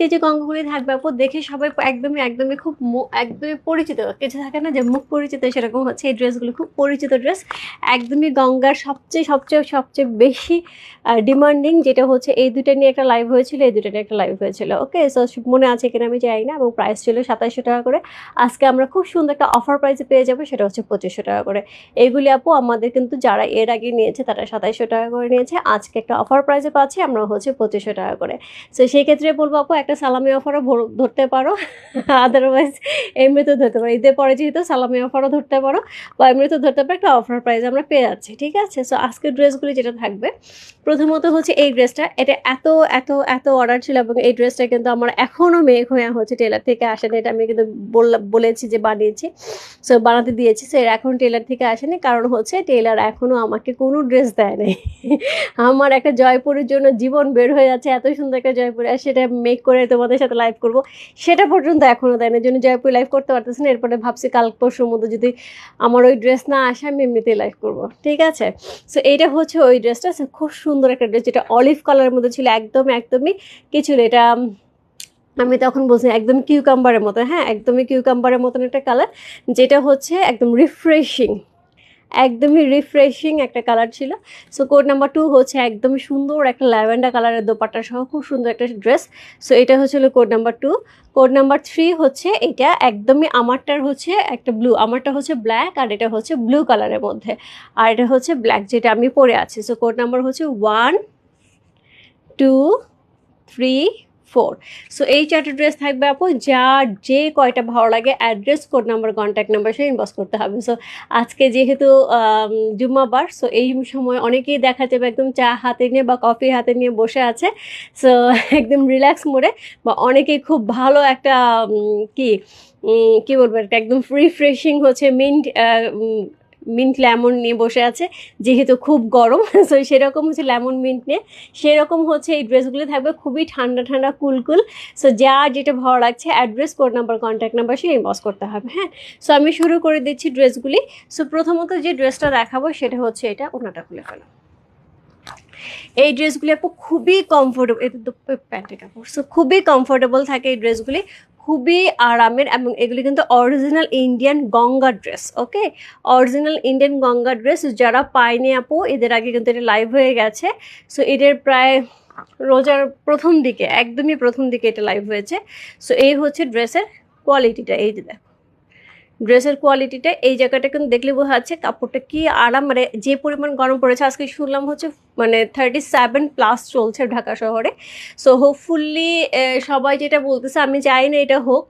আজকে যে গঙ্গাগুলি থাকবে আপু, দেখে সবাই একদমই একদমই খুব একদমই পরিচিত। কিছু থাকে না যে মুখ পরিচিত, সেরকম হচ্ছে এই ড্রেসগুলো, খুব পরিচিত ড্রেস। একদমই গঙ্গার সবচেয়ে সবচেয়ে সবচেয়ে বেশি ডিমান্ডিং যেটা হচ্ছে এই দুটো নিয়ে একটা লাইভ হয়েছিল, এই দুটো নিয়ে একটা লাইভ হয়েছিল ওকে সো মনে আছে কিনা আমি জানি না, এবং প্রাইস ছিল সাতাশশো টাকা করে। আজকে আমরা খুব সুন্দর একটা অফার প্রাইসে পেয়ে যাব, সেটা হচ্ছে পঁচিশশো টাকা করে। এইগুলি আপু, আমাদের কিন্তু যারা এর আগে নিয়েছে, তারা সাতাইশশো টাকা করে নিয়েছে। আজকে একটা অফার প্রাইসে পাচ্ছি, আমরা হচ্ছে পঁচিশশো টাকা করে। সো সেই ক্ষেত্রে বলব আপু সালামি অফারও ধরতে পারো। আদারওয়াইজ এমনিতেও ধরতে পারো। ঈদের পরে যেহেতু সালামি অফারও ধরতে পারো, বা এমনিতেও ধরতে পারো, একটা অফার প্রাইস আমরা পেয়ে যাচ্ছি, ঠিক আছে? সো আজকের ড্রেসগুলি যেটা থাকবে, প্রথমত হচ্ছে এই ড্রেসটা এটা এত এত এত অর্ডার ছিল এবং এই ড্রেসটা কিন্তু আমার এখনও মেঘ হয়ে হচ্ছে টেলার থেকে আসেনি। এটা আমি কিন্তু বলেছি যে বানিয়েছি। সো বানাতে দিয়েছি। সো এর এখন টেলার থেকে আসেনি। কারণ হচ্ছে টেলার এখনও আমাকে কোনো ড্রেস দেয় নাই আমার একটা জয়পুরের জন্য জীবন বের হয়ে যাচ্ছে, এত সুন্দর একটা জয়পুরে সেটা মেক করে তোমাদের সাথে লাইভ করব। সেটা পর্যন্ত এখনও দেয় না। জন্য জয়পুর লাইভ করতে পারতেছি না। এরপরে ভাবছি কাল পরশুর মধ্যে যদি আমার ওই ড্রেস না আসে, আমি এমনিতেই লাইভ করব। ঠিক আছে? সো এইটা হচ্ছে ওই ড্রেসটা খুব সুন্দর একটা ড্রেস যেটা অলিভ কালারের মধ্যে ছিল। একদম, একদমই কিছু এটা আমি তখন বলছি একদম কিউকাম্বারের মতো। হ্যাঁ একদমই কিউকাম্বারের মতন একটা কালার যেটা হচ্ছে একদম রিফ্রেশিং একদমই রিফ্রেশিং একটা কালার ছিল। সো কোড নাম্বার টু হচ্ছে একদমই সুন্দর একটা ল্যাভেন্ডার কালারের দোপাট্টা সহ খুব সুন্দর একটা ড্রেস সো এটা হচ্ছিল code number two code number three হচ্ছে এটা একদমই আমারটার হচ্ছে একটা ব্লু আমারটা হচ্ছে ব্ল্যাক আর এটা হচ্ছে ব্লু কালারের মধ্যে। আর এটা হচ্ছে ব্ল্যাক যেটা আমি পরে আছি। সো কোড নাম্বার হচ্ছে one two three four so এই চারটে ড্রেস থাকবে আপু, যার যে কয়টা ভালো লাগে address code number contact number সে ইনবক্স করতে হবে। সো আজকে যেহেতু জুম্মাবার সো এই সময় অনেকেই দেখা যাবে একদম চা হাতে নিয়ে বা কফি হাতে নিয়ে বসে আছে। সো একদম রিল্যাক্স মোডে বা অনেকেই খুব ভালো একটা কী কি বলব, একটা একদম রিফ্রেশিং হচ্ছে মিন্ট মিন্ট লেমন নিয়ে বসে আছে, যেহেতু খুব গরম সো সেরকম হচ্ছে লেমন মিন্ট নিয়ে। সেরকম হচ্ছে এই ড্রেসগুলো থাকবে, খুবই ঠান্ডা ঠান্ডা কুলকুল কুল। সো যা যেটা ভালো লাগছে address code number contact number সে ইনবক্স করতে হবে হ্যাঁ? সো আমি শুরু করে দিচ্ছি ড্রেসগুলি সো প্রথমত যে ড্রেসটা দেখাবো, সেটা হচ্ছে এটা, ওনাটা খুলে ফেলো। এই ড্রেসগুলি আপু খুবই কমফোর্টেবল এটা তো প্যান্টের কাপড়। সো খুবই কমফোর্টেবল থাকে এই ড্রেসগুলি। খুবই আরামের এবং এগুলি কিন্তু original Indian Ganga dress okay original Indian Ganga dress যারা পায়নি আপু, এদের আগে কিন্তু এটা লাইভ হয়ে গেছে। সো এদের প্রায় রোজার প্রথম দিকে, একদমই প্রথম দিকে এটা লাইভ হয়েছে। সো এই হচ্ছে ড্রেসের কোয়ালিটিটা এই যে দেখো। ড্রেসের কোয়ালিটিটা এই জায়গাটা কিন্তু দেখলে বোঝা যাচ্ছে কাপড়টা কি আরাম মানে যে পরিমাণ গরম পড়েছে, আজকে শুনলাম হচ্ছে মানে থার্টি সেভেন প্লাস চলছে ঢাকা শহরে। সো হোপফুল্লি সবাই যেটা বলতেছে, আমি চাই না এটা হোক,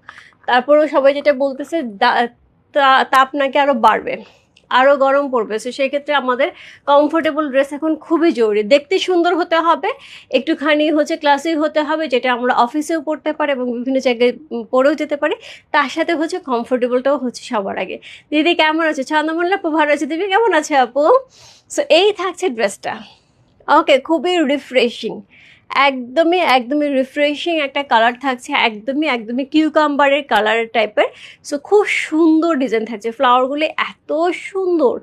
তারপরেও সবাই যেটা বলতেছে তাপ নাকি আরও বাড়বে। আরও গরম পড়বে। সো সেক্ষেত্রে আমাদের কমফোর্টেবল ড্রেস এখন খুবই জরুরি। দেখতে সুন্দর হতে হবে, একটুখানি হচ্ছে ক্লাসিক হতে হবে, যেটা আমরা অফিসেও পড়তে পারি এবং বিভিন্ন জায়গায় পরেও যেতে পারি। তার সাথে হচ্ছে কমফোর্টেবলটাও হচ্ছে সবার আগে। দিদি, কেমন আছে? ছন্দমল্লা আপু ভালো আছে? দিদি, কেমন আছে আপু? সো এই থাকছে ড্রেসটা ওকে খুবই রিফ্রেশিং একদমই একদমই রিফ্রেশিং একটা কালার থাকছে, একদমই একদমই কিউকাম্বারের কালার টাইপের সো খুব সুন্দর ডিজাইন থাকছে। ফ্লাওয়ারগুলি এত সুন্দর।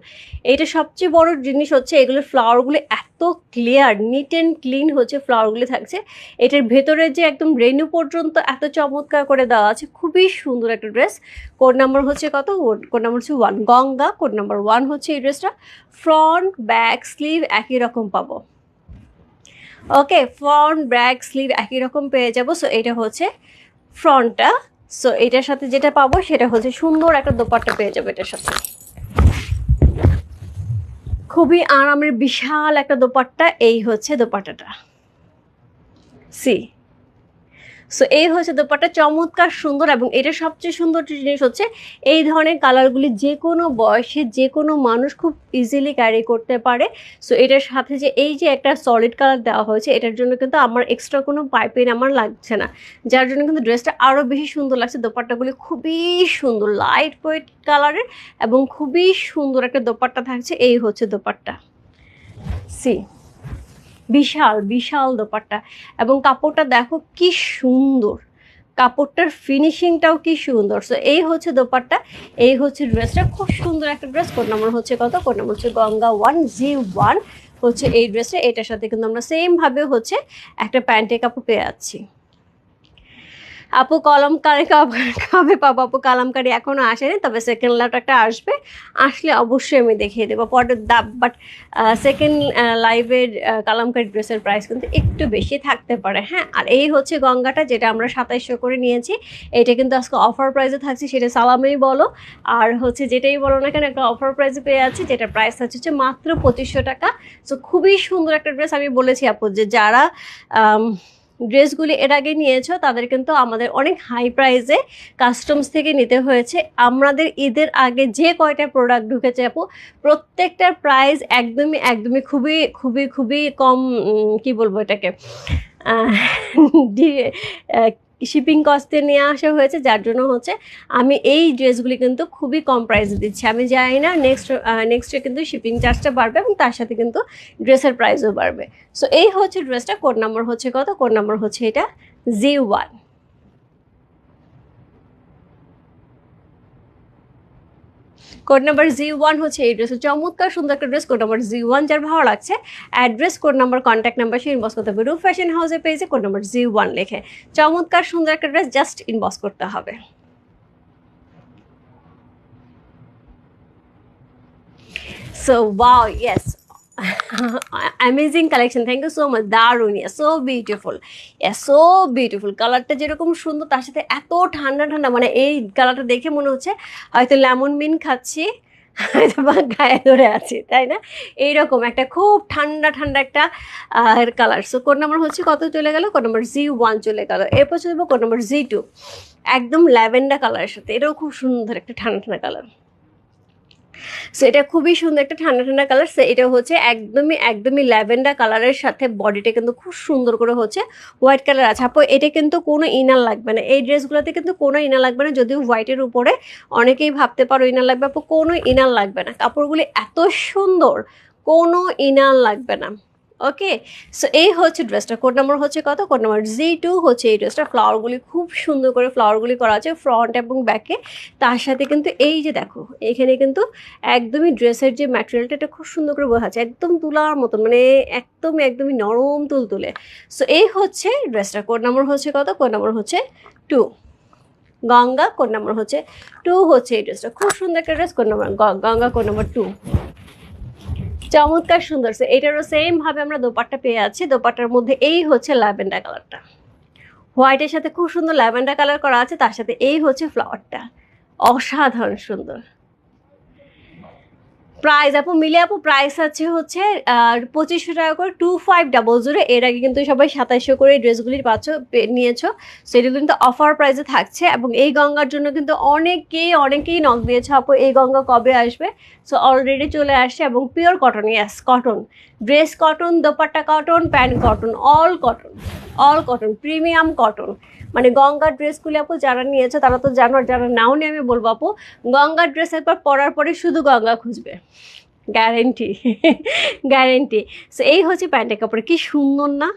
এটা সবচেয়ে বড় জিনিস হচ্ছে, এগুলোর ফ্লাওয়ারগুলি এত ক্লিয়ার নিট অ্যান্ড ক্লিন হচ্ছে ফ্লাওয়ারগুলি থাকছে। এটার ভেতরে যে একদম রেনু পর্যন্ত এত চমৎকার করে দেওয়া আছে, খুবই সুন্দর একটা ড্রেস কোড নাম্বার হচ্ছে কত? কোড নাম্বার হচ্ছে one Ganga code number one হচ্ছে এই ড্রেসটা ফ্রন্ট ব্যাক স্লিভ একই রকম পাবো। ওকে ফ্রন্ট ব্যাক স্লিভ একই রকম পেয়ে যাব। সো এটা হচ্ছে ফ্রন্টটা। সো এটার সাথে যেটা পাবো, সেটা হচ্ছে সুন্দর একটা দোপাট্টা পেয়ে যাব এটার সাথে। খুবই আরামের বিশাল একটা দোপাট্টা, এই হচ্ছে দোপাট্টাটা। সি সো এই হচ্ছে দোপাট্টা চমৎকার, সুন্দর এবং এটা সবচেয়ে সুন্দর জিনিস হচ্ছে, এই ধরনের কালারগুলি যে কোনো বয়সে যে কোনো মানুষ খুব ইজিলি ক্যারি করতে পারে। সো এটার সাথে যে এই যে একটা সলিড কালার দেওয়া হয়েছে, এটার জন্য কিন্তু আমার এক্সট্রা কোনো পাইপিং আমার লাগছে না। যার জন্য কিন্তু ড্রেসটা আরও বেশি সুন্দর লাগছে। দোপাট্টাগুলি খুবই সুন্দর লাইট ওয়েট কালারের এবং খুবই সুন্দর একটা দোপাট্টা থাকছে। এই হচ্ছে দোপাট্টা। সি বিশাল বিশাল দোপাট্টা। এবং কাপড়টা দেখো কি সুন্দর। কাপড়টার ফিনিশিংটাও কি সুন্দর। সো এই হচ্ছে দোপাট্টা, এই হচ্ছে ড্রেসটা খুব সুন্দর একটা ড্রেস কোন নাম্বার হচ্ছে কত? কোন নাম্বার হচ্ছে গঙ্গা ওয়ান জি ওয়ান হচ্ছে এই ড্রেসটা এটার সাথে কিন্তু আমরা সেমভাবে হচ্ছে একটা প্যান্টের কাপড় পেয়ে যাচ্ছি। আপু কলমকারি কবে- পাবো। আপু কলমকারি এখনও আসেনি, তবে সেকেন্ড লাইভটা আসবে। আসলে অবশ্যই আমি দেখিয়ে দেবো। পরের দাম বাট সেকেন্ড লাইভের কালামকারি ড্রেসের প্রাইস কিন্তু একটু বেশি থাকতে পারে হ্যাঁ? আর এই হচ্ছে গঙ্গাটা যেটা আমরা সাতাইশশো করে নিয়েছি। এটা কিন্তু আজকে অফার প্রাইসে থাকছে, সেটা সালামেই বলো। আর হচ্ছে যেটাই বলো না কেন, একটা অফার প্রাইসে পেয়ে যাচ্ছি, যেটা প্রাইস হচ্ছে হচ্ছে মাত্র পঁচিশশো টাকা। সো খুবই সুন্দর একটা ড্রেস আমি বলেছি আপু যে যারা ড্রেসগুলি এর আগে নিয়েছ, তাদের কিন্তু আমাদের অনেক হাই প্রাইসে কাস্টমস থেকে নিতে হয়েছে। আমাদের ঈদের আগে যে কয়টা প্রোডাক্ট ঢুকেছে আপু, প্রত্যেকটার প্রাইস একদমই একদমই খুবই খুবই খুবই কম কি বলব এটাকে? শিপিং কস্টে নিয়ে আসা হয়েছে, যার জন্য হচ্ছে আমি এই ড্রেসগুলি কিন্তু খুবই কম প্রাইসে দিচ্ছি। আমি জানি না নেক্সট নেক্সটে কিন্তু শিপিং চার্জটা বাড়বে এবং তার সাথে কিন্তু ড্রেসের প্রাইসও বাড়বে। সো এই হচ্ছে ড্রেসটা কোড নাম্বার হচ্ছে কত? কোড নাম্বার হচ্ছে এটা G one code number G one হচ্ছে এই ড্রেস চমৎকার, সুন্দর একটা dress code number G one যার ভালো লাগছে। Address code number contact number সে ইনবক্স করতে হবে। রুফ ফ্যাশন হাউসে পেয়েছে কোড নাম্বার জি ওয়ান লেখে। চমৎকার, সুন্দর একটা ড্রেস জাস্ট ইনবক্স করতে হবে। So wow yes amazing collection thank you so much yeah so beautiful so beautiful কালারটা যেরকম সুন্দর, তার সাথে এত ঠান্ডা ঠান্ডা মানে এই কালারটা দেখে মনে হচ্ছে হয়তো লেমন মিন খাচ্ছি বা গায়ে ধরে আছি, তাই না? এইরকম একটা খুব ঠান্ডা ঠান্ডা একটা কালার সো কোড নাম্বার হচ্ছে কত চলে গেল? কোড নাম্বার জি ওয়ান চলে গেল। এরপর চলবো কোড নাম্বার জি টু একদম ল্যাভেন্ডার কালারের সাথে। এটাও খুব সুন্দর একটা ঠান্ডা ঠান্ডা কালার সো এটা খুবই সুন্দর একটা ঠান্ডা ঠান্ডা কালার এটা হচ্ছে একদমই একদমই ল্যাভেন্ডার কালারের সাথে বডিটা কিন্তু খুব সুন্দর করে হচ্ছে হোয়াইট কালার আছে। আপু, এটা কিন্তু কোনো ইনার লাগবে না। এই ড্রেসগুলোতে কিন্তু কোনো ইনার লাগবে না। যদিও হোয়াইটের উপরে অনেকেই ভাবতে পারো ইনার লাগবে, আপু, কোনো ইনার লাগবে না। কাপড়গুলি এত সুন্দর, কোনো ইনার লাগবে না। ওকে সো এই হচ্ছে ড্রেসটা কোড নাম্বার হচ্ছে কত? কোড নাম্বার জি টু হচ্ছে এই ড্রেসটা ফ্লাওয়ারগুলি খুব সুন্দর করে ফ্লাওয়ারগুলি করা আছে ফ্রন্ট এবং ব্যাকে তার সাথে কিন্তু এই যে দেখো, এখানে কিন্তু একদমই ড্রেসের যে ম্যাটেরিয়ালটা এটা খুব সুন্দর করে বোঝা যাচ্ছে। একদম তুলার মতন মানে একদম একদমই নরম তুলতুলে সো এই হচ্ছে ড্রেসটা কোড নাম্বার হচ্ছে কত? কোড নাম্বার হচ্ছে টু গঙ্গা কোড নাম্বার হচ্ছে টু হচ্ছে এই ড্রেসটা খুব সুন্দর একটা dress code number Ganga code number two চমৎকার সুন্দর। এটারও সেম ভাবে আমরা দোপাট্টা পেয়ে আছি। দোপাট্টার মধ্যে এই হচ্ছে ল্যাভেন্ডার কালারটা। হোয়াইটের সাথে খুব সুন্দর ল্যাভেন্ডার কালার করা আছে, তার সাথে এই হচ্ছে ফ্লাওয়ারটা অসাধারণ সুন্দর। প্রাইস আপু মিলে আপু, প্রাইস আছে হচ্ছে পঁচিশশো টাকা করে টু ফাইভ ডাবল জিরো এর আগে কিন্তু সবাই সাতাইশশো করে ড্রেসগুলি পাচ্ছ নিয়েছো। সেগুলো কিন্তু অফার প্রাইসে থাকছে এবং এই গঙ্গার জন্য কিন্তু অনেকেই অনেকেই নখ দিয়েছে আপু, এই গঙ্গা কবে আসবে? সো অলরেডি চলে আসছে এবং pure cotton yes cotton dress cotton dupatta cotton pant cotton all cotton all cotton premium cotton মানে গঙ্গার ড্রেসগুলি আপু যারা নিয়েছে তারা তো জানো, যারা নাও নিয়ে আমি বলব আপু গঙ্গার ড্রেস একবার পরার পরে শুধু গঙ্গা খুঁজবে। গ্যারেন্টি গ্যারেন্টি সো এই হচ্ছে প্যান্টের কাপড়, কি সুন্দর না?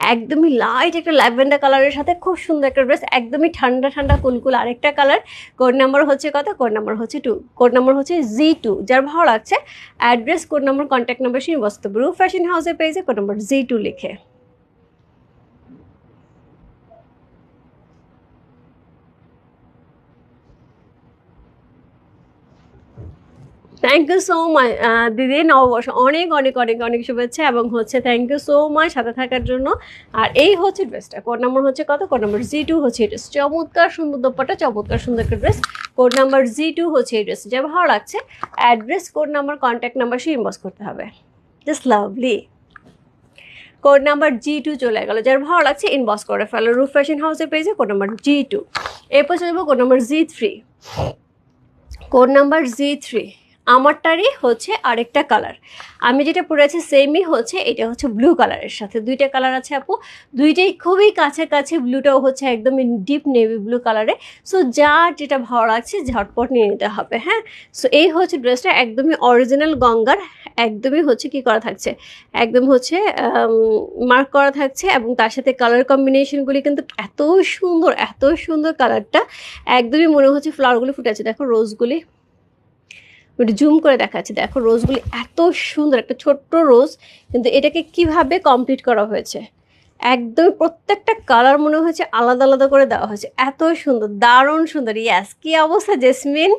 একদমই লাইট একটা ল্যাভেন্ডার কালারের সাথে খুব সুন্দর একটা ড্রেস একদমই ঠান্ডা ঠান্ডা কুলকুল আরেকটা কালার কোড নাম্বার হচ্ছে কত? কোড নাম্বার হচ্ছে টু কোড নাম্বার হচ্ছে জি টু যার ভালো লাগছে address code number contact number সেই বস্তু ব্রু ফ্যাশন হাউসে পেয়েছে কোড নাম্বার জি টু লিখে। থ্যাংক ইউ সো মাচ দিদি। নববর্ষ অনেক অনেক অনেক অনেক শুভেচ্ছা এবং হচ্ছে থ্যাংক ইউ সো মাচ সাথে থাকার জন্য। আর এই হচ্ছে ড্রেসটা কোড নাম্বার হচ্ছে কত? কোড নাম্বার জি টু হচ্ছে এই ড্রেস চমৎকার সুন্দর দোপাটা চমৎকার সুন্দর একটা dress code number G two হচ্ছে এই ড্রেস যা ভালো লাগছে। Address code number contact number সে ইনবক্স করতে হবে। Just lovely code number G two চলে গেল। যার ভালো লাগছে। ইনবক্স করে ফেলো। রুফ ফ্যাশন হাউসে পেয়েছে কোড নাম্বার জি টু এরপর চলবো code number G three code number G three আমারটারই হচ্ছে আরেকটা কালার। আমি যেটা পরে আছি সেমই হচ্ছে, এটা হচ্ছে ব্লু কালারের সাথে। দুইটা কালার আছে আপু। দুইটাই খুবই কাছাকাছি ব্লুটাও হচ্ছে একদমই ডিপ নেভি ব্লু কালারে সো যার যেটা ভালো লাগছে, ঝটপট নিয়ে নিতে হবে হ্যাঁ? সো এই হচ্ছে ড্রেসটা একদমই অরিজিনাল গঙ্গার, একদমই হচ্ছে কি করা থাকছে? একদম হচ্ছে মার্ক করা থাকছে এবং তার সাথে কালার কম্বিনেশনগুলি কিন্তু এত সুন্দর এত সুন্দর কালারটা একদমই মনে হচ্ছে ফ্লাওয়ারগুলি ফুটে আছে। দেখো রোজগুলি একটু জুম করে দেখাচ্ছি। দেখো, রোজগুলি এত সুন্দর, একটা ছোট্ট রোজ, কিন্তু এটাকে কীভাবে কমপ্লিট করা হয়েছে? একদম প্রত্যেকটা কালার মনে হচ্ছে আলাদা আলাদা করে দেওয়া হয়েছে। এত সুন্দর, দারুণ সুন্দর। ইয়াস কি অবস্থা জেসমিন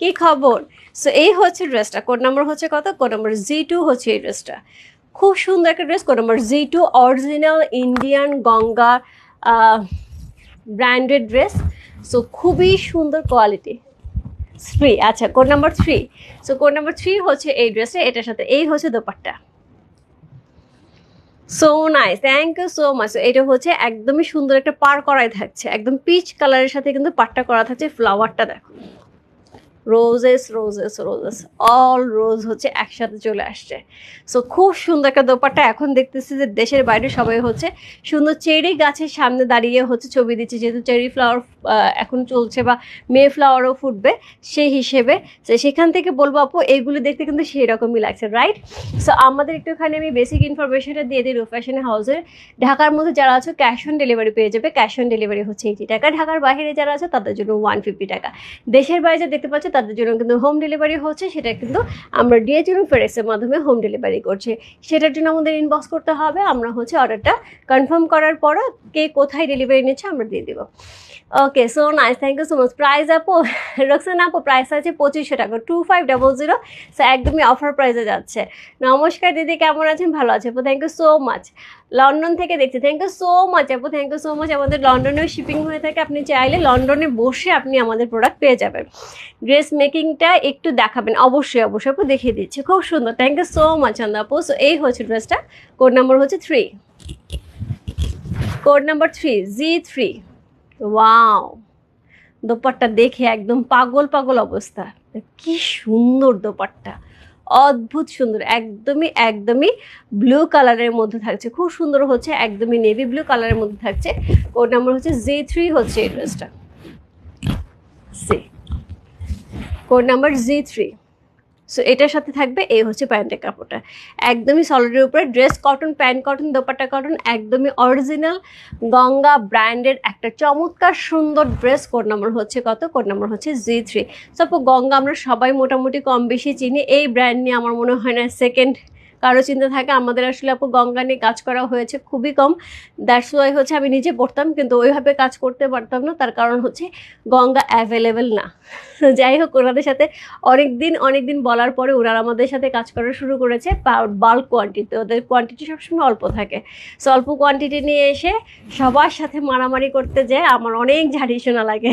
কি খবর? সো এই হচ্ছে ড্রেসটা। কোড নাম্বার হচ্ছে কত? কোড নাম্বার জি টু হচ্ছে এই ড্রেসটা। খুব সুন্দর একটা dress code number G two original Indian Ganga branded dress so খুবই সুন্দর কোয়ালিটি থ্রি আচ্ছা code number three so code number three হচ্ছে এই ড্রেসে, এটার সাথে এই হচ্ছে dupatta. So nice thank you so much এটা হচ্ছে একদমই সুন্দর একটা পার করাই থাকছে। একদম পিচ কালারের সাথে কিন্তু পাটটা করা থাকছে ফ্লাওয়ারটা দেখো। Roses roses roses all rose হচ্ছে একসাথে চলে আসছে। সো খুব সুন্দর একটা দোপাট্টা। এখন দেখতেছি যে দেশের বাইরে সবাই হচ্ছে সুন্দর চেরি গাছের সামনে দাঁড়িয়ে হচ্ছে ছবি দিচ্ছে। যেহেতু চেরি ফ্লাওয়ার এখন চলছে বা মে ফ্লাওয়ারও ফুটবে সেই হিসেবে। সেখান থেকে বলব আপু, এইগুলো দেখতে কিন্তু সেই রকমই লাগছে রাইট সো আমাদের একটুখানি আমি বেসিক ইনফরমেশনটা দিয়ে দিই রু ফ্যাশন হাউসের ঢাকার মধ্যে যারা আছে ক্যাশ অন ডেলিভারি পেয়ে যাবে। ক্যাশ অন ডেলিভারি হচ্ছে এইটি টাকা। ঢাকার বাইরে যারা আছে, তাদের জন্য ওয়ান ফিফটি টাকা। দেশের বাইরে যা দেখতে পাচ্ছে তাদের জন্য কিন্তু হোম ডেলিভারি হচ্ছে, সেটা কিন্তু আমরা ডিএচএম ফেরেক্সের মাধ্যমে হোম ডেলিভারি করছি। সেটার জন্য আমাদের ইনবক্স করতে হবে, আমরা হচ্ছে অর্ডারটা কনফার্ম করার পর কে কোথায় ডেলিভারি নিচ্ছে আমরা দিয়ে দেবো। Okay so nice thank you so much price আপো রক্সান আপো প্রাইস আছে পঁচিশশো টাকা two five double zero so একদমই অফার প্রাইসে যাচ্ছে। নমস্কার দিদি, কেমন আছেন? ভালো আছে আপু thank you so much London থেকে দেখছি থ্যাংক ইউ সো মাচ আপু থ্যাংক ইউ সো মাচ আমাদের লন্ডনেও শিপিং হয়ে থাকে, আপনি চাইলে লন্ডনে বসে আপনি আমাদের প্রোডাক্ট পেয়ে যাবেন। ড্রেস মেকিংটা একটু দেখাবেন। অবশ্যই অবশ্যই আপু দেখিয়ে দিচ্ছি। খুব সুন্দর। থ্যাংক ইউ সো মাচ আন্দা আপু। সো এই হচ্ছে ড্রেসটা। কোড নাম্বার হচ্ছে three code number three G three wow dupatta দেখে একদম পাগল পাগল অবস্থা। কি সুন্দর দোপাট্টা। অদ্ভুত সুন্দর। একদমই একদমই ব্লু কালারের মধ্যে থাকছে। খুব সুন্দর হচ্ছে, একদমই নেভি ব্লু কালারের মধ্যে থাকছে। কোড নাম্বার হচ্ছে জি থ্রি হচ্ছে এই ড্রেসটা। See code number G three so এটার সাথে থাকবে এই হচ্ছে প্যান্টের কাপড়টা। একদমই সলিডের উপরে dress cotton pant cotton dupatta cotton একদমই অরিজিনাল গঙ্গা ব্র্যান্ডের একটা চমৎকার সুন্দর ড্রেস কোড নাম্বার হচ্ছে কত? কোড নাম্বার হচ্ছে জি থ্রি সব গঙ্গা আমরা সবাই মোটামুটি কম বেশি চিনি। এই ব্র্যান্ড নিয়ে আমার মনে হয় না সেকেন্ড কারও চিন্তা থাকে, আমাদের আসলে আপু গঙ্গা নিয়ে কাজ করা হয়েছে খুবই কম। দ্যাটস ওয়াই হচ্ছে আমি নিজে পড়তাম, কিন্তু ওইভাবে কাজ করতে পারতাম না। তার কারণ হচ্ছে গঙ্গা অ্যাভেলেবেল না। যাই হোক, ওনাদের সাথে অনেক দিন অনেক দিন বলার পরে ওনারা আমাদের সাথে কাজ করা শুরু করেছে বাল্ক কোয়ান্টিটি ওদের কোয়ান্টিটি সবসময় অল্প থাকে। সো অল্প কোয়ান্টিটি নিয়ে এসে সবার সাথে মারামারি করতে যায় আমার অনেক ঝাড়ি শোনা লাগে।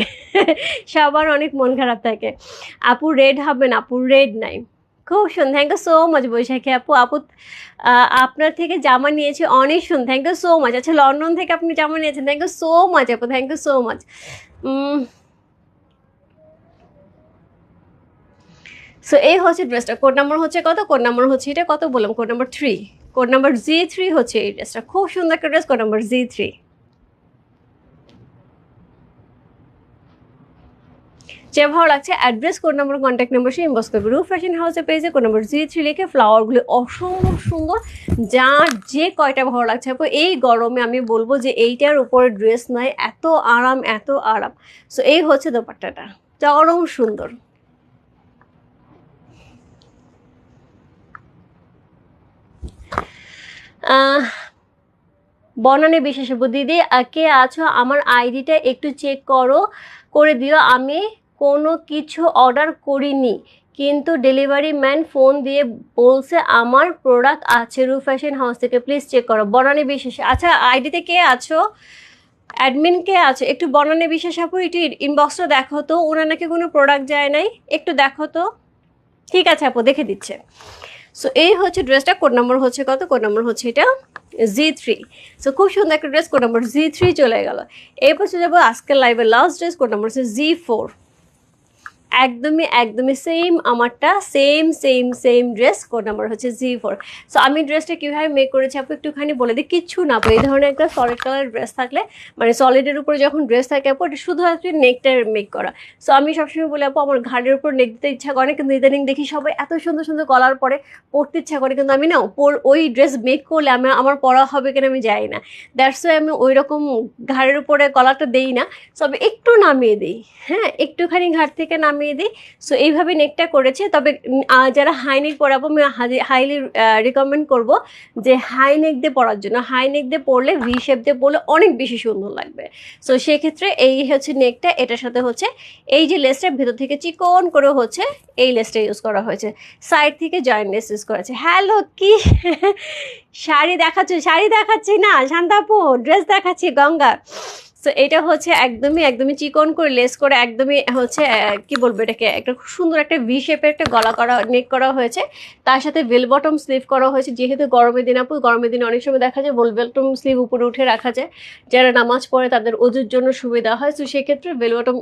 সবার অনেক মন খারাপ থাকে। আপু রেড হবেন আপু রেড নাই। খুব সুন্দর। Thank you so much Baishakhi আপু। আপু আপনার থেকে জামা নিয়েছি অনেক সুন্দর। থ্যাংক ইউ সো মাচ আচ্ছা লন্ডন থেকে আপনি জামা নিয়েছেন। থ্যাংক ইউ সো মাচ আপু। Thank you so much so এই হচ্ছে ড্রেসটা। কোড নাম্বার হচ্ছে কত? কোড নাম্বার হচ্ছে এটা কত বললাম? Code number three code number G three হচ্ছে এই ড্রেসটা। খুব সুন্দর একটা dress. Code number G three যে ভালো লাগছে address code number contact number সে ইনবক্স করবে। রু ফ্যাশন হাউসে পেয়েছে কোড নম্বর জি থ্রি লিখে ফ্লাওয়ারগুলো অসম্ভব সুন্দর, যা যে কয়টা ভালো লাগছে। আপু, এই গরমে আমি বলব যে এইটার উপরে ড্রেস নয় এত আরাম এত আরাম। সো এই হচ্ছে দোপাট্টাটা চরম সুন্দর। বনানে বিশেষ দিদি কে আছো? আমার আইডিটা একটু চেক করো, করে দিও। আমি কোনো কিছু অর্ডার করিনি। কিন্তু ডেলিভারি ম্যান ফোন দিয়ে বলছে, আমার প্রোডাক্ট আছে রু ফ্যাশন হাউস থেকে। প্লিজ চেক করো। বনানি বিশেষ আচ্ছা আইডিতে কে আছো? অ্যাডমিন কে আছে? একটু বনানী বিশেষ আপু, একটু ইনবক্সটা দেখো তো। ওনার নাকি কোনো প্রোডাক্ট যায় নাই? একটু দেখো তো। ঠিক আছে আপু, দেখে দিচ্ছে। সো এই হচ্ছে ড্রেসটা। কোড নম্বর হচ্ছে কত? কোড নাম্বার হচ্ছে এটা জি থ্রি সো খুব সুন্দর একটা dress. Code number G three চলে গেল। এরপর চলে যাব আজকের লাইভের লাস্ট ড্রেস কোড নম্বর হচ্ছে জি ফোর একদমই একদমই সেম আমারটা same same same dress code number হচ্ছে জি ফোর সো আমি ড্রেসটা কীভাবে মেক করেছি আপু একটুখানি বলে দিই। কিচ্ছু না আপু, এই ধরনের একটা সলিড কালার ড্রেস থাকলে মানে সলিডের উপরে যখন ড্রেস থাকে আপু, এটা শুধু হচ্ছে নেকটা মেক করা। সো আমি সবসময় বলি আপু, আমার ঘাড়ের উপর নেক দিতে ইচ্ছা করে কিন্তু ইদানিং দেখি সবাই এত সুন্দর সুন্দর কলার পরে, পরতে ইচ্ছা করে, কিন্তু আমি না পর- ওই ড্রেস মেক করলে আমি আমার পরা হবে কিনা আমি যাই না। দ্যাটস ওয়াই আমি ওই রকম ঘাড়ের উপরে কলারটা দেই না। তবে একটু নামিয়ে দিই। হ্যাঁ একটুখানি ঘাট থেকে নামিয়ে নামিয়ে দিই। সো এইভাবে নেকটা করেছে। তবে যারা হাই নেক পরাবো, আমি হাইলি রিকমেন্ড করব যে হাই নেক দিয়ে পরার জন্য। হাই নেক দিয়ে পরলে ভি শেপ দিয়ে পরলে অনেক বেশি সুন্দর লাগবে। সো সেক্ষেত্রে এই হচ্ছে নেকটা এটার সাথে হচ্ছে এই যে লেসটা ভেতর থেকে চিকন করে হচ্ছে এই লেসটা ইউজ করা হয়েছে। সাইড থেকে জয়েন্ট লেস ইউজ করেছে। হ্যালো কি? শাড়ি দেখাচ্ছ, শাড়ি দেখাচ্ছি না, শান্তাপু ড্রেস দেখাচ্ছি, গঙ্গা। তো এটা হচ্ছে একদমই একদমই চিকন করে লেস করে একদমই হচ্ছে কি বলব এটাকে, একটা সুন্দর একটা ভি শেপের একটা গলা করা নেক করা হয়েছে। তার সাথে ভেল বটম স্লিভ করা হয়েছে। যেহেতু গরমের দিন আপু গরমের দিনে অনেক সময় দেখা যায় ভেল বটম স্লিভ উপরে উঠে রাখা যায়। যারা নামাজ পড়ে তাদের ওজুর জন্য সুবিধা হয়। তো সেক্ষেত্রে ভেল বটম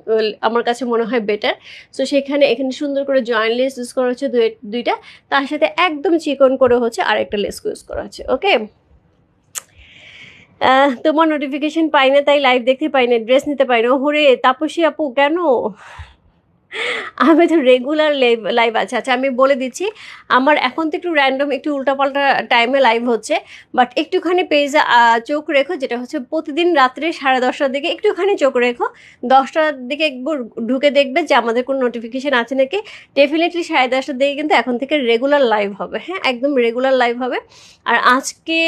আমার কাছে মনে হয় বেটার সো সেখানে, এখানে সুন্দর করে জয়েন্ট লেস ইউজ করা হচ্ছে দুই- দুইটা। তার সাথে একদম চিকন করে হচ্ছে আরেকটা লেস ইউজ করা হচ্ছে ওকে তোমার নোটিফিকেশন পাই না তাই লাইভ দেখতে পাই না ড্রেস নিতে পাই না ওরে তাপসী আপু, কেন? আমি তো রেগুলার লাইভ লাইভ আছে। আচ্ছা আমি বলে দিচ্ছি, আমার এখন তো একটু র্যান্ডম একটু উল্টাপাল্টা টাইমে লাইভ হচ্ছে। বাট একটুখানি পেজে চোখ রেখো, যেটা হচ্ছে প্রতিদিন রাত্রে সাড়ে দশটার দিকে, একটুখানি চোখ রেখো। দশটার দিকে একবার ঢুকে দেখবে যে আমাদের কোনো নোটিফিকেশান আছে নাকি। ডেফিনেটলি সাড়ে দশটার দিকে কিন্তু এখন থেকে রেগুলার লাইভ হবে। হ্যাঁ একদম রেগুলার লাইভ হবে। আর আজকে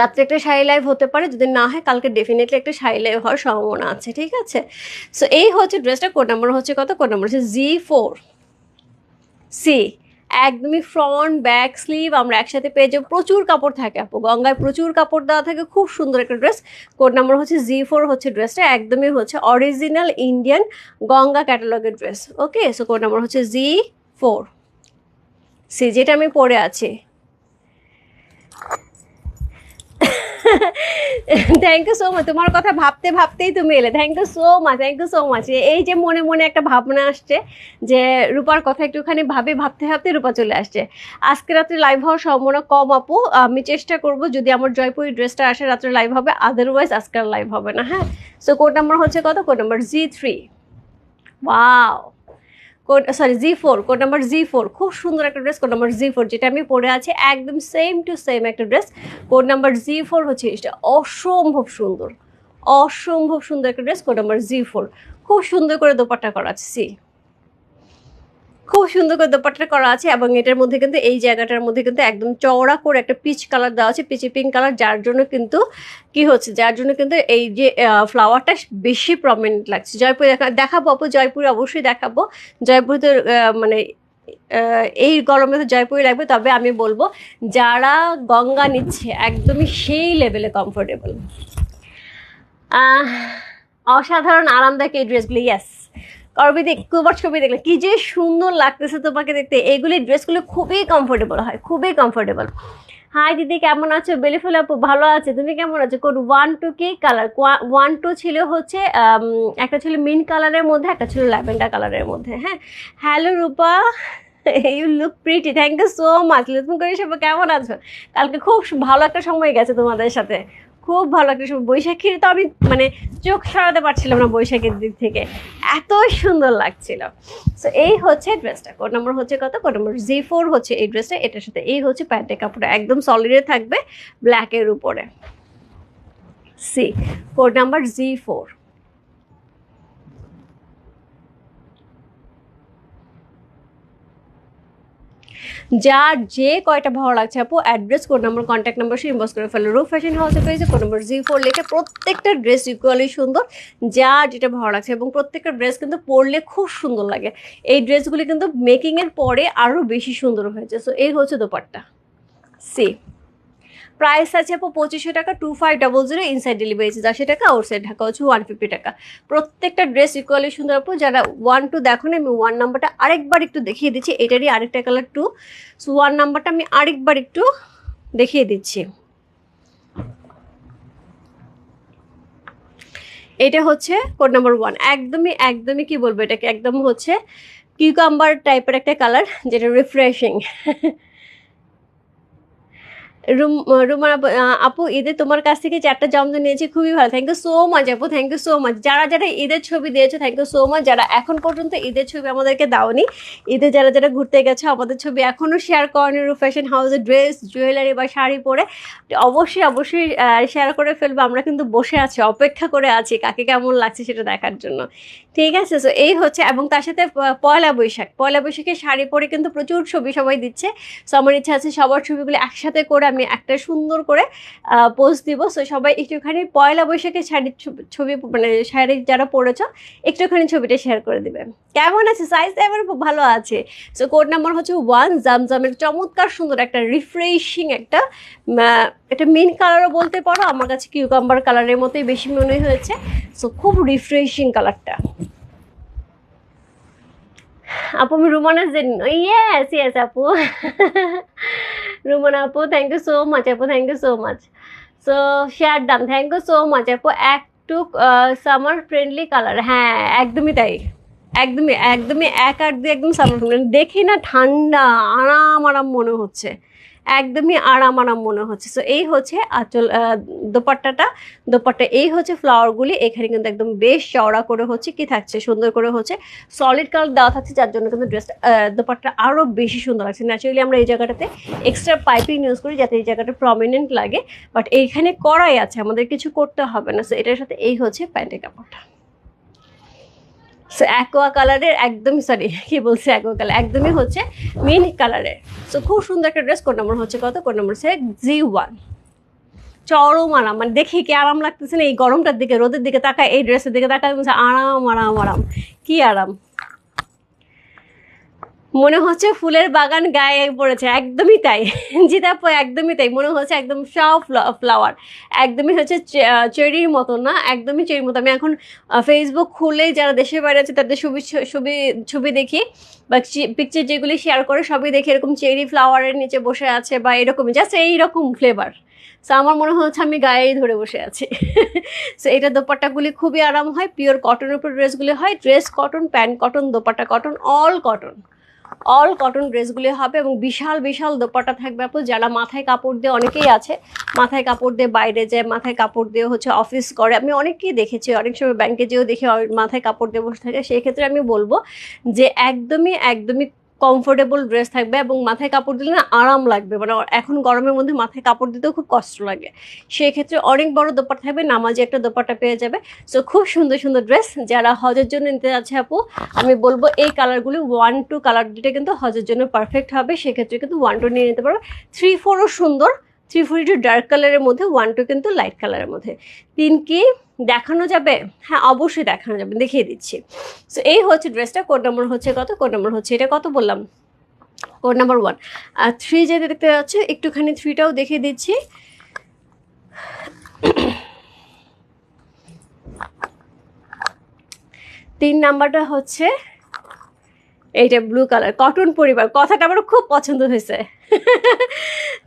রাত্রে একটা শাড়ি লাইভ হতে পারে, যদি না হয় কালকে ডেফিনেটলি একটা শাড়ি লাইভ হওয়ার সম্ভাবনা আছে, ঠিক আছে? সো এই হচ্ছে ড্রেসটা কোড নাম্বার হচ্ছে কত? কোড নাম্বার হচ্ছে জি ফোর সি একদমই ফ্রন্ট ব্যাক স্লিভ আমরা একসাথে পেয়ে যাব। প্রচুর কাপড় থাকে আপু, গঙ্গায় প্রচুর কাপড় দেওয়া থাকে, খুব সুন্দর একটা ড্রেস কোড নাম্বার হচ্ছে জি ফোর হচ্ছে ড্রেসটা একদমই হচ্ছে original Indian Ganga ক্যাটালগের dress okay so code number হচ্ছে জি ফোর সি যেটা আমি পরে আছি থ্যাংক ইউ সো মাচ তোমার কথা ভাবতে ভাবতেই তুমি এলে। Thank you so much thank you so much এই যে মনে মনে একটা ভাবনা আসছে যে রূপার কথা একটুখানি ভাবে ভাবতে ভাবতে রূপা চলে আসছে। আজকে রাত্রে লাইভ হওয়ার সম্ভাবনা কম আপু। আমি চেষ্টা করব যদি আমার জয়পুরি ড্রেসটা আসে রাত্রে লাইভ হবে আদারওয়াইজ আজকে লাইভ হবে না হ্যাঁ? সো কোড নাম্বার হচ্ছে কত? Code number G three wow code sorry G four code number G four খুব সুন্দর একটা dress code number G four যেটা আমি পরে আছি, একদম সেম টু সেম একটা dress code number G four হচ্ছে এটা অসম্ভব সুন্দর অসম্ভব সুন্দর একটা dress code number G four খুব সুন্দর করে দোপাট্টা করা আছে সি খুব সুন্দর করে দোপাট্টা করা আছে এবং এটার মধ্যে কিন্তু এই জায়গাটার মধ্যে কিন্তু একদম চওড়া করে একটা পিচ কালার দেওয়া আছে পিচি পিঙ্ক কালার যার জন্য কিন্তু কি হচ্ছে, যার জন্য কিন্তু এই যে ফ্লাওয়ারটা বেশি প্রমিনেন্ট লাগছে। জয়পুর দেখা, দেখাবো আপু জয়পুরে অবশ্যই দেখাবো। জয়পুর মানে এই গরমে তো জয়পুরে লাগবে তবে আমি বলব যারা গঙ্গা নিচ্ছে, একদমই সেই লেভেলে কমফোর্টেবল অসাধারণ, আরামদায়ক এই ড্রেসগুলো ইয়াস করবি দেখ কুবার ছবি দেখলে। কি যে সুন্দর লাগতেছে তোমাকে দেখতে। এইগুলি ড্রেসগুলো খুবই কমফোর্টেবল হয়, খুবই কমফোর্টেবল হাই দিদি, কেমন আছো? বেলিফুল আপু, ভালো আছে। তুমি কেমন আছো? কোন ওয়ান টু কি কালার ওয়ান টু ছিল হচ্ছে একটা ছিল মিন কালারের মধ্যে, একটা ছিল ল্যাভেন্ডার কালারের মধ্যে হ্যাঁ? Hello Rupa you look pretty thank you so much নতুন করে কেমন আছো? কালকে খুব ভালো একটা সময় গেছে তোমাদের সাথে। খুব ভালো লাগতো সময়। বৈশাখীর তো আমি মানে চোখ সরাতে পারছিলাম না বৈশাখীর দিক থেকে। এত সুন্দর লাগছিল। সো এই হচ্ছে ড্রেসটা কোড নম্বর হচ্ছে কত? কোড নম্বর জি ফোর হচ্ছে এই ড্রেসটা এটার সাথে এই হচ্ছে প্যান্টের কাপড়টা। একদম সলিডে থাকবে ব্ল্যাকের উপরে। C code number G four যার যে কয়টা ভালো লাগছে আপু address code number contact number সে ইনবক্স করে ফেলো রূপ ফ্যাশন হাউসে পেয়েছে কোড নাম্বার জি ফোর লিখে প্রত্যেকটা ড্রেস ইকুয়ালি সুন্দর, যার যেটা ভালো লাগছে এবং প্রত্যেকটা ড্রেস কিন্তু পরলে খুব সুন্দর লাগে। এই ড্রেসগুলি কিন্তু মেকিংয়ের পরে আরও বেশি সুন্দর হয়েছে। সো এই হচ্ছে দোপাট্টা। সি প্রাইস আছে আপু পঁচিশশো টাকা two five double zero inside delivery charge আশি টাকা আউটসাইড ঢাকা হচ্ছে ওয়ান ফিফটি টাকা। প্রত্যেকটা ড্রেস ইকুয়ালি সুন্দর আপু, যারা ওয়ান টু দেখো না, আমি ওয়ান নাম্বারটা আরেকবার একটু দেখিয়ে দিচ্ছি, এটারই আরেকটা কালার টু সো ওয়ান নাম্বারটা আমি আরেকবার একটু দেখিয়ে দিচ্ছি। এটা হচ্ছে কোড নাম্বার ওয়ান একদমই একদমই কি বলব এটাকে? একদম হচ্ছে কিউকাম্বার টাইপের একটা কালার যেটা রিফ্রেশিং রুম রুমার আপু ঈদে তোমার কাছ থেকে চারটা জমজম নিয়েছি, খুবই ভালো। থ্যাংক ইউ সো মাচ আপু থ্যাংক ইউ সো মাচ যারা যারা ঈদের ছবি দিয়েছ থ্যাংক ইউ সো মাচ যারা এখন পর্যন্ত ঈদের ছবি আমাদেরকে দাওনি, ঈদে যারা যারা ঘুরতে গেছে, আমাদের ছবি এখনও শেয়ার করেনি রু ফ্যাশন হাউসে ড্রেস জুয়েলারি বা শাড়ি পরে। অবশ্যই অবশ্যই শেয়ার করে ফেলব। আমরা কিন্তু বসে আছি, অপেক্ষা করে আছি, কাকে কেমন লাগছে সেটা দেখার জন্য। ঠিক আছে সো এই হচ্ছে, এবং তার সাথে পয়লা বৈশাখ। পয়লা বৈশাখে শাড়ি পরে কিন্তু প্রচুর ছবি সবাই দিচ্ছে। সো আমার ইচ্ছা আছে সবার ছবিগুলো একসাথে করে আমি একটা সুন্দর করে পোস্ট দিব। সো সবাই একটুখানি পয়লা বৈশাখে শাড়ির ছবি- মানে শাড়ি যারা পরেছো, একটুখানি ছবিটা শেয়ার করে দিবে। কেমন আছে? সাইজ এবার খুব ভালো আছে। সো কোড নাম্বার হচ্ছে ওয়ান জামজামের চমৎকার সুন্দর একটা রিফ্রেশিং একটা এটা মিন কালারও বলতে পারো। আমার কাছে কিউকাম্বার কালারের মতোই বেশি মনে হয়েছে। সো খুব রিফ্রেশিং কালারটা আপু আমি রুমানা জেন ইয়েস ইয়েস আপু রুমানা আপু থ্যাংক ইউ সো মাচ আপু thank you so much so share done thank you so much আপু একটু সামার ফ্রেন্ডলি কালার হ্যাঁ একদমই তাই একদমই একদমই এক আর দুই একদম ফ্রেন্ডলি দেখি না ঠান্ডা, আরাম আরাম মনে হচ্ছে। একদমই আরাম আরাম মনে হচ্ছে। সো এই হচ্ছে আচল দোপাট্টাটা। দোপাট্টা, এই হচ্ছে ফ্লাওয়ারগুলি এখানে কিন্তু একদম বেশ চওড়া করে হচ্ছে কি থাকছে, সুন্দর করে হচ্ছে। সলিড কালার দেওয়া থাকছে, যার জন্য কিন্তু ড্রেসটা দোপাট্টা আরও বেশি সুন্দর লাগছে। ন্যাচারালি আমরা এই জায়গাটাতে এক্সট্রা পাইপিং ইউজ করি যাতে এই জায়গাটা প্রমিনেন্ট লাগে। বাট এইখানে করাই আছে, আমাদের কিছু করতে হবে না। সো এটার সাথে এই হচ্ছে প্যান্টের কাপড়টা। সো অ্যাকোয়া কালারের একদমই সরি কি বলছে অ্যাকোয়া কালার একদমই হচ্ছে মিন কালারের সো খুব সুন্দর একটা ড্রেস কোন নম্বর হচ্ছে কত? কোন নম্বর হচ্ছে জি ওয়ান চরম আরাম মানে দেখি কি আরাম লাগতেছে না এই গরমটার দিকে, রোদের দিকে তাকায়, এই ড্রেসের দিকে তাকায় আরাম আরাম আরাম। কি আরাম। মনে হচ্ছে ফুলের বাগান গায়ে পড়েছে, একদমই তাই। জিতাপো একদমই তাই। মনে হচ্ছে একদম সব ফ্লাওয়ার। একদমই হচ্ছে চেরির মতো না, একদমই চেরির মতো। আমি এখন ফেসবুক খুলেই যারা দেশের বাইরে আছে তাদের ছবি ছবি ছবি দেখি বা পিকচার যেগুলি শেয়ার করে সবই দেখি। এরকম চেরি ফ্লাওয়ারের নিচে বসে আছে বা এরকমই জাস্ট এইরকম ফ্লেভার সো আমার মনে হচ্ছে আমি গায়েই ধরে বসে আছি। সো এটা দোপাট্টাগুলি খুবই আরাম হয় পিওর কটনের উপর ড্রেসগুলি হয়। Dress cotton pant cotton dupatta cotton all cotton all cotton ড্রেসগুলি হবে এবং বিশাল বিশাল দোপাটা থাকবে আপু, যারা মাথায় কাপড় দিয়ে অনেকেই আছে। মাথায় কাপড় দিয়ে বাইরে যায়, মাথায় কাপড় দিয়ে হচ্ছে অফিস করে। আমি অনেকেই দেখেছি, অনেক সময় ব্যাংকে যেয়েও দেখি মাথায় কাপড় দিয়ে বসে থাকে। সেই ক্ষেত্রে আমি বলব যে একদমই একদমই কমফোর্টেবল ড্রেস থাকবে এবং মাথায় কাপড় দিলে না আরাম লাগবে। মানে এখন গরমের মধ্যে মাথায় কাপড় দিতেও খুব কষ্ট লাগে। সেই ক্ষেত্রে অনেক বড় দোপাট্টা থাকবে, নামাজে একটা দোপাট্টা পেয়ে যাবে। সো খুব সুন্দর সুন্দর ড্রেস যারা হজের জন্য নিতে যাচ্ছে আপু, আমি বলব এই কালারগুলি ওয়ান টু কালার দুটো কিন্তু হজের জন্য পারফেক্ট হবে। সেক্ষেত্রে কিন্তু ওয়ান টু নিয়ে নিতে পারবে থ্রি ফোরও সুন্দর। থ্রি ফোর একটু ডার্ক কালারের মধ্যে ওয়ান টু কিন্তু লাইট কালারের মধ্যে। তিন কি? দেখানো যাবে? হ্যাঁ অবশ্যই দেখানো যাবে। দেখিয়ে দিচ্ছি। সো এই হচ্ছে ড্রেসটা কোড নম্বর হচ্ছে কত? কোড নম্বর হচ্ছে এটা কত বললাম? কোড নাম্বার ওয়ান আর থ্রি যেটা দেখতে যাচ্ছে, একটুখানি থ্রিটাও দেখিয়ে দিচ্ছি। তিন নাম্বারটা হচ্ছে, এইটা ব্লু কালার কটন পরিবার। কথাটা আমার খুব পছন্দ হয়েছে।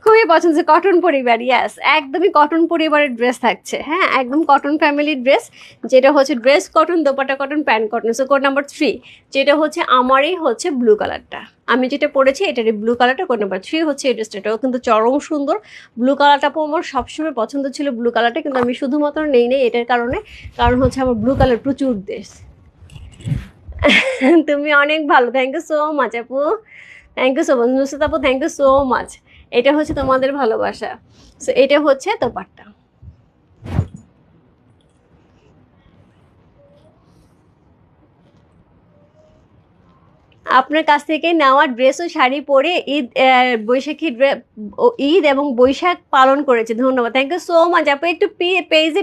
খুবই পছন্দ কটন পরিবার ইয়াস একদমই কটন পরিবারের ড্রেস থাকছে। হ্যাঁ একদম কটন ফ্যামিলির ড্রেস যেটা হচ্ছে dress cotton dupatta cotton pant cotton so code number three যেটা হচ্ছে আমারই হচ্ছে ব্লু কালারটা আমি যেটা পরেছি, এটারই ব্লু কালারটা কোড নাম্বার থ্রি হচ্ছে এই ড্রেসটা এটাও কিন্তু চরম সুন্দর। ব্লু কালারটা আমার সবসময় পছন্দ ছিল ব্লু কালারটা কিন্তু আমি শুধুমাত্র নেই নেই এটার কারণে। কারণ হচ্ছে আমার ব্লু কালার প্রচুর দেশ তুমি অনেক ভালো। থ্যাংক ইউ সো মাচ আপু। Thank you so much Nusrat আপু থ্যাংক ইউ সো মাচ এটা হচ্ছে তোমাদের ভালোবাসা। সো এটা হচ্ছে তোপারটা আপনার কাছ থেকে নেওয়া ড্রেস ও শাড়ি পরে ঈদ বৈশাখী ঈদ এবং বৈশাখ পালন করেছে। ধন্যবাদ। থ্যাংক ইউ সো মাচ আপু, একটু পেজে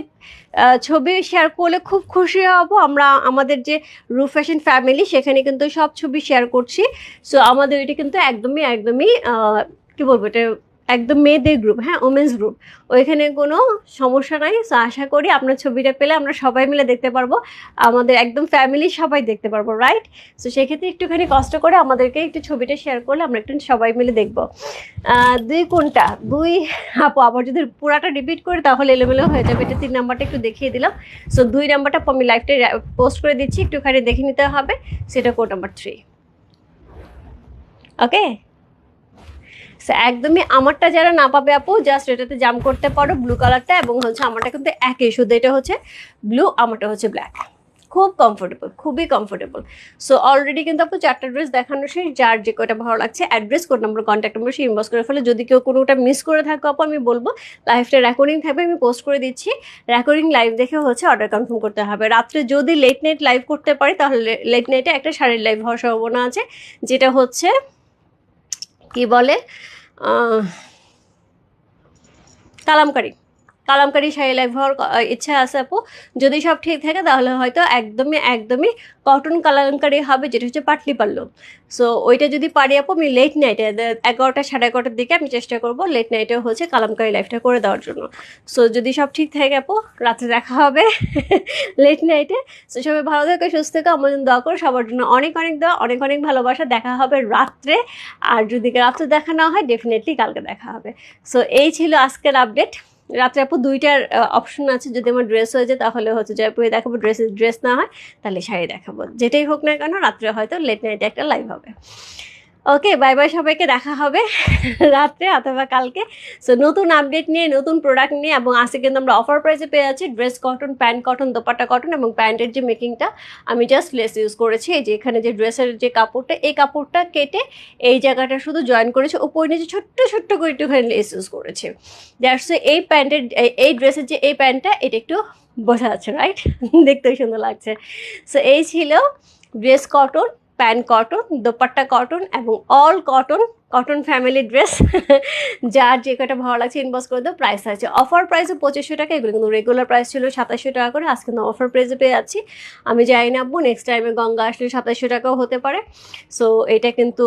ছবি শেয়ার করলে খুব খুশি হব। আমরা, আমাদের যে রু ফ্যাশন ফ্যামিলি সেখানে কিন্তু সব ছবি শেয়ার করছি। সো আমাদের এটা কিন্তু একদমই একদমই কি বলব, এটা একদম মেয়েদের গ্রুপ হ্যাঁ ওমেন্স গ্রুপ ওইখানে কোনো সমস্যা নাই। সো আশা করি আপনার ছবিটা পেলে আমরা সবাই মিলে দেখতে পারব। আমাদের একদম ফ্যামিলি সবাই দেখতে পারব রাইট সো সেক্ষেত্রে একটুখানি কষ্ট করে আমাদেরকে একটু ছবিটা শেয়ার করলে আমরা একটু সবাই মিলে দেখব। দুই কোনটা? দুই, আপু আবার যদি পুরাটা রিপিট করি তাহলে এলোমেলো হয়ে যাবে। এটা তিন নাম্বারটা একটু দেখিয়ে দিলাম। সো দুই নাম্বারটা আমি লাইভটা পোস্ট করে দিচ্ছি। একটুখানি দেখে নিতে হবে। সেটা কোড নাম্বার থ্রি ওকে একদমই আমারটা যারা না পাবে আপু জাস্ট এটাতে জাম করতে পারো ব্লু কালারটা এবং হচ্ছে আমারটা কিন্তু একই, শুধু এটা হচ্ছে ব্লু আমারটা হচ্ছে ব্ল্যাক খুব কমফোর্টেবল খুবই কমফোর্টেবল সো অলরেডি কিন্তু আপু চারটা ড্রেস দেখানো শেষ, যার যে কয়টা ভালো লাগছে address code number contact number সে ইনবক্স করে ফেলে। যদি কেউ কোনোটা মিস করে থাকো আপু, আমি বলব লাইভটা রেকর্ডিং থাকবে, আমি পোস্ট করে দিচ্ছি। রেকর্ডিং লাইভ দেখে হচ্ছে অর্ডার কনফার্ম করতে হবে। রাত্রে যদি লেট নাইট লাইভ করতে পারি, তাহলে লেট নাইটে একটা শাড়ির লাইভ হওয়ার সম্ভাবনা আছে, যেটা হচ্ছে কি বলে? কালামকারী। কালামকারি শাড়ি লাইভ হওয়ার ইচ্ছা আছে আপু। যদি সব ঠিক থাকে, তাহলে হয়তো একদমই একদমই কটন কালামকারি হবে, যেটা হচ্ছে পাটলি পাল্লু সো ওইটা যদি পারি আপু, আমি লেট নাইটে এগারোটা, সাড়ে এগারোটার দিকে আমি চেষ্টা করব লেট নাইটে হচ্ছে কালামকারি লাইভটা করে দেওয়ার জন্য। সো যদি সব ঠিক থাকে আপু, রাতে দেখা হবে লেট নাইটে সো সবাই ভালো থাকে, সুস্থ থেকে, আমার জন্য দোয়া করো, সবার জন্য অনেক অনেক দোয়া, অনেক অনেক ভালোবাসা। দেখা হবে রাত্রে, আর যদি রাত্রে দেখা না হয় ডেফিনেটলি কালকে দেখা হবে। সো এই ছিল আজকের আপডেট রাত্রে আপু দুইটার অপশন আছে। যদি আমার ড্রেস হয়ে যায়, তাহলে হচ্ছে জয়পুরে দেখাবো ড্রেস ড্রেস না হয়, তাহলে শাড়ি দেখাবো। যেটাই হোক না কেন, রাত্রে হয়তো লেট নাইটে একটা লাইভ হবে। ওকে বাই বাই সবাইকে, দেখা হবে রাত্রে অথবা কালকে। সো নতুন আপডেট নিয়ে, নতুন প্রোডাক্ট নিয়ে এবং আজকে কিন্তু আমরা অফার প্রাইসে পেয়ে যাচ্ছি dress cotton pant cotton dupatta cotton এবং প্যান্টের যে মেকিংটা আমি জাস্ট লেস ইউজ করেছি। এই যে এখানে যে ড্রেসের যে কাপড়টা, এই কাপড়টা কেটে এই জায়গাটা শুধু জয়েন করেছে। উপর নিচে ছোট্ট ছোট্ট করে একটুখানি লেস ইউজ করেছে। দ্যাটস এই প্যান্টের এই ড্রেসের যে, এই প্যান্টটা এটা একটু বোঝা যাচ্ছে রাইট দেখতেও সুন্দর লাগছে। সো এই ছিল dress cotton pant cotton dupatta cotton এবং all cotton cotton family dress যার যে কটা ভালো লাগছে ইনবক্স করে দেবো প্রাইস আছে। অফার প্রাইসে পঁচিশশো টাকা, এগুলো কিন্তু রেগুলার প্রাইস ছিল সাতাশশো টাকা করে, আজকে কিন্তু অফার প্রাইসে পেয়ে যাচ্ছি। আমি যাই না নেক্সট টাইমে গঙ্গা আসলে সাতাশশো টাকাও হতে পারে। সো এটা কিন্তু